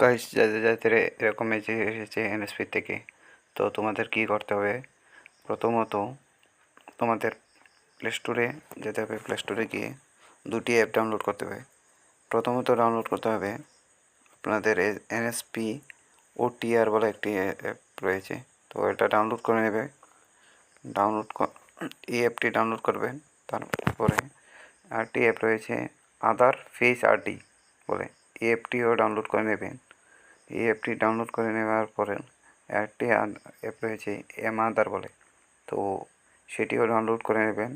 Guys যাদের যাদের এরকম মেসেজ এসেছে এনএসপি থেকে, তো তোমাদের কি করতে হবে? প্রথমত তোমাদের প্লে স্টোরে যেতে হবে প্লে স্টোরে গিয়ে দুটি অ্যাপ ডাউনলোড করতে হবে। প্রথমত ডাউনলোড করতে হবে আপনাদের এনএসপি ওটিআর বলে একটি অ্যাপ রয়েছে, তো এটা ডাউনলোড করে নেবে। ডাউনলোড এই অ্যাপটি ডাউনলোড করবেন, তারপরে আরটি অ্যাপ রয়েছে আদার ফেস আরটি বলে। অ্যাপটিও ডাউনলোড করে নেবেন। এই অ্যাপটি ডাউনলোড করে নেওয়ার পরে একটি অ্যাপ রয়েছে এম আদার বলে। তো সেটিও ডাউনলোড করে নেবেন।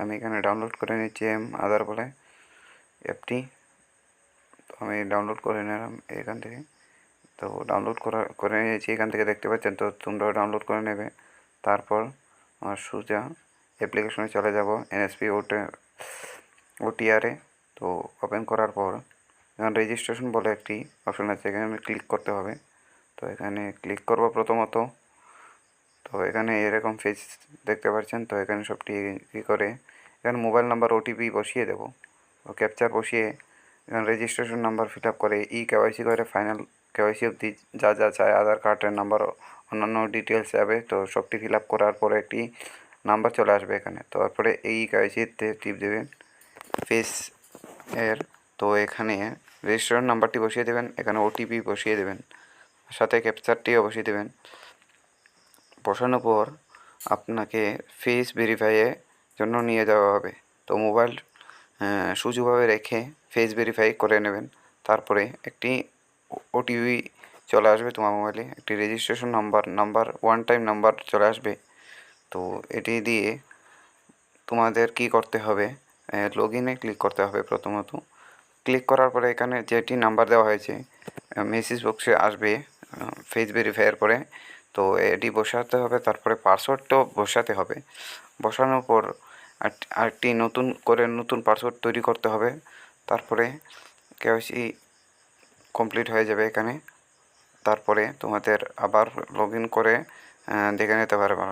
আমি এখানে ডাউনলোড করে নিচ্ছি এম আদার বলে অ্যাপটি। তো আমি ডাউনলোড করে নিলাম এখান থেকে। তো ডাউনলোড করা, করে নিয়েছি এখান থেকে দেখতে পাচ্ছেন। তো তোমরাও ডাউনলোড করে নেবে। তারপর আমার সোজা অ্যাপ্লিকেশনে চলে যাব এনএসপি ওটে, ওটিআরে। তো ওপেন করার পর এখানে রেজিস্ট্রেশন বলে একটি অপশন আছে, এখানে ক্লিক করতে হবে। তো এখানে ক্লিক করব প্রথমত। তো এখানে এরকম ফেস দেখতে পাচ্ছেন, তো এখানে সবটি ই করে এখানে মোবাইল নাম্বার ওটিপি বসিয়ে দেবো। ক্যাপচার বসিয়ে এখানে রেজিস্ট্রেশন নাম্বার ফিল আপ করে, ই কেওয়াইসি করে ফাইনাল কেওয়াইসি অবধি যা যা চায় আধার কার্ডের নাম্বার অন্যান্য ডিটেলস যাবে, তো সবটি ফিল আপ করার পরে একটি নাম্বার চলে আসবে এখানে। তারপরে এই কেওয়াইসিতে টিপ দেবেন ফেস এর। তো এখানে রেজিস্ট্রেশন নাম্বারটি বসিয়ে দেবেন, এখানে ওটিপি বসিয়ে দেবেন, সাথে ক্যাপচারটিও বসিয়ে দেবেন। বসানোর পর আপনাকে ফেস ভেরিফাইয়ের জন্য নিয়ে যাওয়া হবে। তো মোবাইল সুযোগভাবে রেখে ফেস ভেরিফাই করে নেবেন। তারপরে একটি ওটিপি চলে আসবে তোমার মোবাইলে একটি registration number number one time number চলে আসবে। তো এটি দিয়ে তোমাদের কি করতে হবে লগ ইনে ক্লিক করতে হবে প্রথমত। ক্লিক করার পরে এখানে যেটি নাম্বার দেওয়া হয়েছে মেসেজ বক্সে আসবে ফেস ভেরিফাইয়ের পরে। তো এটি বসাতে হবে, তারপরে পাসওয়ার্ডটাও বসাতে হবে। বসানোর পর আরেকটি নতুন করে নতুন পাসওয়ার্ড তৈরি করতে হবে। তারপরে কেওয়াইসি কমপ্লিট হয়ে যাবে এখানে। তারপরে তোমাদের আবার লগ করে দেখে নিতে পারবে